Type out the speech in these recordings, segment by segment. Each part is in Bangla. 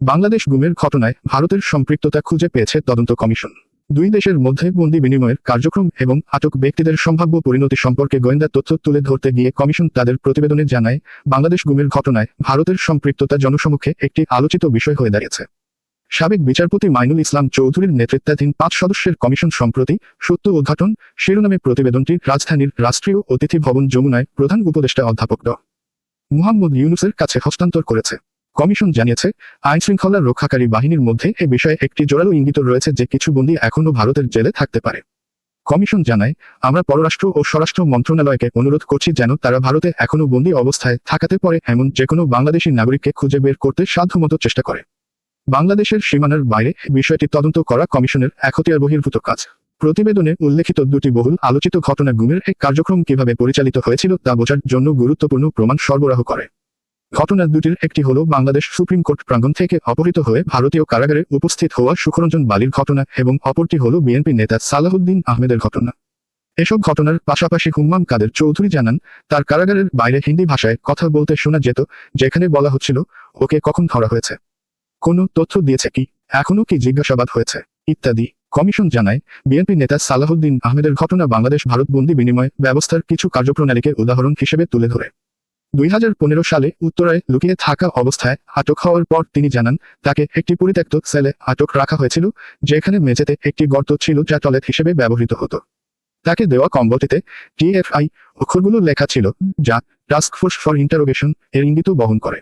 বাংলাদেশ গুমের ঘটনায় ভারতের সম্পৃক্ততা খুঁজে পেয়েছে তদন্ত কমিশন। দুই দেশের মধ্যে বন্দি বিনিময়ের কার্যক্রম এবং আটক ব্যক্তিদের সম্ভাব্য পরিণতি সম্পর্কে গোয়েন্দা তথ্য তুলে ধরতে গিয়ে কমিশন তাদের প্রতিবেদনে জানায়, বাংলাদেশ গুমের ঘটনায় ভারতের সম্পৃক্ততা জনসমক্ষে একটি আলোচিত বিষয় হয়ে দাঁড়িয়েছে। সাবেক বিচারপতি মাইনুল ইসলাম চৌধুরীর নেতৃত্বাধীন পাঁচ সদস্যের কমিশন সম্প্রতি সত্য উদ্ঘাটন, শিরোনামে প্রতিবেদনটি রাজধানীর রাষ্ট্রীয় অতিথি ভবন যমুনায় প্রধান উপদেষ্টা অধ্যাপক ড। মুহাম্মদ ইউনুসের কাছে হস্তান্তর করেছে। কমিশন জানিয়েছে আইন শৃঙ্খলা রক্ষাকারী বাহিনীর মধ্যে এ বিষয়ে একটি জোরালো ইঙ্গিত রয়েছে যে কিছু বন্দী এখনও ভারতের জেলে থাকতে পারে। কমিশন জানায়, আমরা পররাষ্ট্র ও স্বরাষ্ট্র মন্ত্রণালয়কে অনুরোধ করছি যেন তারা ভারতে এখনও বন্দী অবস্থায় থাকাতে পারে এমন যেকোনো বাংলাদেশি নাগরিককে খুঁজে বের করতে সাধ্যমতো চেষ্টা করে। বাংলাদেশের সীমানার বাইরে বিষয়টি তদন্ত করা কমিশনের একতিয়ার বহির্ভূত কাজ। প্রতিবেদনে উল্লেখিত দুটি বহুল আলোচিত ঘটনা গুমের এক কার্যক্রম কীভাবে পরিচালিত হয়েছিল তা বোঝার জন্য গুরুত্বপূর্ণ প্রমাণ সরবরাহ করে। ঘটনা দুটির একটি হল বাংলাদেশ সুপ্রিম কোর্ট প্রাঙ্গণ থেকে অপহৃত হয়ে ভারতীয় কারাগারে উপস্থিত হওয়া সুখরঞ্জন বালির ঘটনা এবং অপরটি হল বিএনপি নেতা সালাহুদ্দিন আহমেদের ঘটনা। এসব ঘটনার পাশাপাশি হুম্মাম কাদের চৌধুরী জানান, তার কারাগারের বাইরে হিন্দি ভাষায় কথা বলতে শোনা যেত, যেখানে বলা হচ্ছিল, ওকে কখন ধরা হয়েছে? কোনো তথ্য দিয়েছে কি? এখনও কি জিজ্ঞাসাবাদ হয়েছে? ইত্যাদি। কমিশন জানায়, বিএনপি নেতা সালাহুদ্দিন আহমেদের ঘটনা বাংলাদেশ ভারত বন্দি বিনিময় ব্যবস্থার কিছু কার্যপ্রণালীকে উদাহরণ হিসেবে তুলে ধরে। দুই হাজার পনেরো সালে উত্তরায় লুকিয়ে থাকা অবস্থায় আটক হওয়ার পর তিনি জানান, তাকে একটি পরিত্যক্ত সেলে আটক রাখা হয়েছিল, যেখানে মেঝেতে একটি গর্ত ছিল যা টয়লেট হিসেবে ব্যবহৃত হতো। তাকে দেওয়া কম্বলটিতে টিএফআই অক্ষরগুলো লেখা ছিল, যা টাস্ক ফোর্স ফর ইন্টারোগেশন এর ইঙ্গিত বহন করে।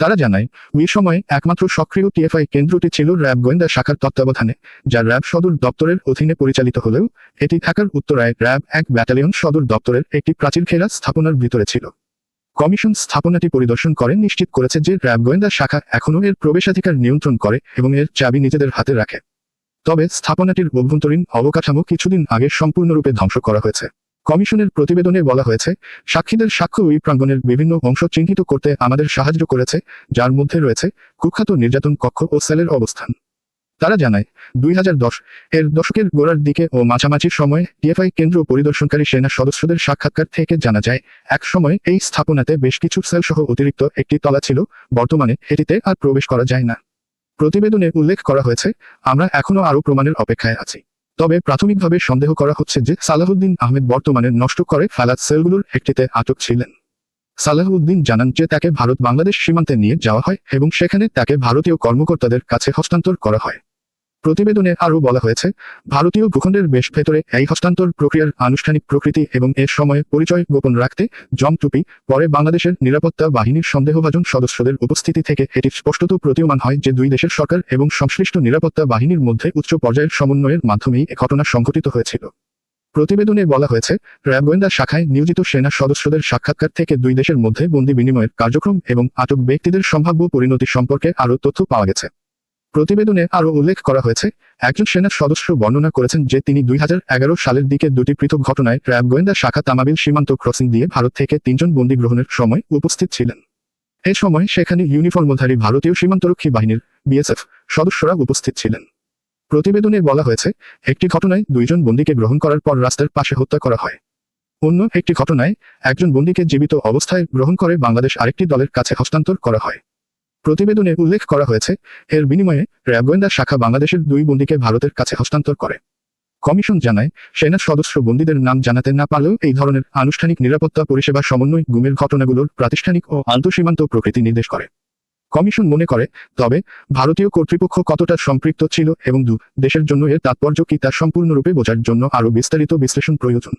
তারা জানায় ওই সময়ে একমাত্র সক্রিয় টিএফআই কেন্দ্রটি ছিল র্যাব গোয়েন্দা শাখার তত্ত্বাবধানে, যা র্যাব সদর দপ্তরের অধীনে পরিচালিত হলেও, এটি থাকার উত্তরায় র্যাব এক ব্যাটালিয়ন সদর দপ্তরের একটি প্রাচীর ঘেরা স্থাপনার ভিতরে ছিল। কমিশন স্থাপনাটি পরিদর্শন করেন নিশ্চিত করেছে যে র্যাব গোয়েন্দা শাখা এখনও এর প্রবেশাধিকার নিয়ন্ত্রণ করে এবং এর চাবি নিজেদের হাতে রাখে। তবে স্থাপনাটির অভ্যন্তরীণ অবকাঠামো কিছুদিন আগে সম্পূর্ণরূপে ধ্বংস করা হয়েছে। কমিশনের প্রতিবেদনে বলা হয়েছে, সাক্ষীদের সাক্ষ্য ওই প্রাঙ্গণের বিভিন্ন অংশ চিহ্নিত করতে আমাদের সাহায্য করেছে, যার মধ্যে রয়েছে কুখ্যাত নির্যাতন কক্ষ ও সেলের অবস্থান। তারা জানায়, দুই হাজার দশ এর দশকের গোড়ার দিকে ও মাঝামাঝির সময় টিএফআই কেন্দ্র পরিদর্শনকারী সেনা সদস্যদের সাক্ষাৎকার থেকে জানা যায় এক সময় এই স্থাপনাতে বেশ কিছু সেল সহ অতিরিক্ত একটি তলা ছিল, বর্তমানে এটিতে আর প্রবেশ করা যায় না। প্রতিবেদনে উল্লেখ করা হয়েছে, আমরা এখনও আরও প্রমাণের অপেক্ষায় আছি। তবে প্রাথমিকভাবে সন্দেহ করা হচ্ছে যে সালাহুদ্দিন আহমেদ বর্তমানে নষ্ট করে ফেলা সেলগুলোর একটিতে আটক ছিলেন। সালাহুদ্দিন জানান যে তাকে ভারত বাংলাদেশ সীমান্তে নিয়ে যাওয়া হয় এবং সেখানে তাকে ভারতীয় কর্মকর্তাদের কাছে হস্তান্তর করা হয়। প্রতিবেদনে আরও বলা হয়েছে, ভারতীয় ভূখণ্ডের বেশ ভেতরে এই হস্তান্তর প্রক্রিয়ার আনুষ্ঠানিক প্রকৃতি এবং এর সময়ে পরিচয় গোপন রাখতে জম টুপি, পরে বাংলাদেশের নিরাপত্তা বাহিনীর সন্দেহভাজন সদস্যদের উপস্থিতি থেকে এটি স্পষ্টত প্রতীয়মান হয় যে দুই দেশের সরকার এবং সংশ্লিষ্ট নিরাপত্তা বাহিনীর মধ্যে উচ্চ পর্যায়ের সমন্বয়ের মাধ্যমেই এ ঘটনা সংঘটিত হয়েছিল। প্রতিবেদনে বলা হয়েছে র্যাব গোয়েন্দা শাখায় নিয়োজিত সেনা সদস্যদের সাক্ষাৎকার থেকে দুই দেশের মধ্যে বন্দি বিনিময়ের কার্যক্রম এবং আটক ব্যক্তিদের সম্ভাব্য পরিণতি সম্পর্কে আরও তথ্য পাওয়া গেছে। প্রতিবেদনে আরও উল্লেখ করা হয়েছে, একজন সেনা সদস্য বর্ণনা করেছেন যে তিনি দুই হাজার এগারো সালের দিকে দুটি পৃথক ঘটনায় র্যাব গোয়েন্দা শাখা তামাবিল সীমান্ত ক্রসিং দিয়ে ভারত থেকে তিনজন বন্দী গ্রহণের সময় উপস্থিত ছিলেন। এ সময় সেখানে ইউনিফর্মধারী ভারতীয় সীমান্তরক্ষী বাহিনীর বিএসএফ সদস্যরা উপস্থিত ছিলেন। প্রতিবেদনে বলা হয়েছে, একটি ঘটনায় দুইজন বন্দীকে গ্রহণ করার পর রাস্তার পাশে হত্যা করা হয়। অন্য একটি ঘটনায় একজন বন্দীকে জীবিত অবস্থায় গ্রহণ করে বাংলাদেশ আরেকটি দলের কাছে হস্তান্তর করা হয়। প্রতিবেদনে উল্লেখ করা হয়েছে, এর বিনিময়ে র্যাব গোয়েন্দা শাখা বাংলাদেশের দুই বন্দীকে ভারতের কাছে হস্তান্তর করে। কমিশন জানায়, সেনা সদস্য বন্দীদের নাম জানাতে না পারলেও এই ধরনের আনুষ্ঠানিক নিরাপত্তা পরিষেবা সমন্বয় গুমের ঘটনাগুলোর প্রাতিষ্ঠানিক ও আন্তঃসীমান্ত প্রকৃতি নির্দেশ করে। কমিশন মনে করে, তবে ভারতীয় কর্তৃপক্ষ কতটা সম্পৃক্ত ছিল এবং দু, দেশের জন্য এর তাৎপর্য কি তা সম্পূর্ণরূপে বোঝার জন্য আরও বিস্তারিত বিশ্লেষণ প্রয়োজন।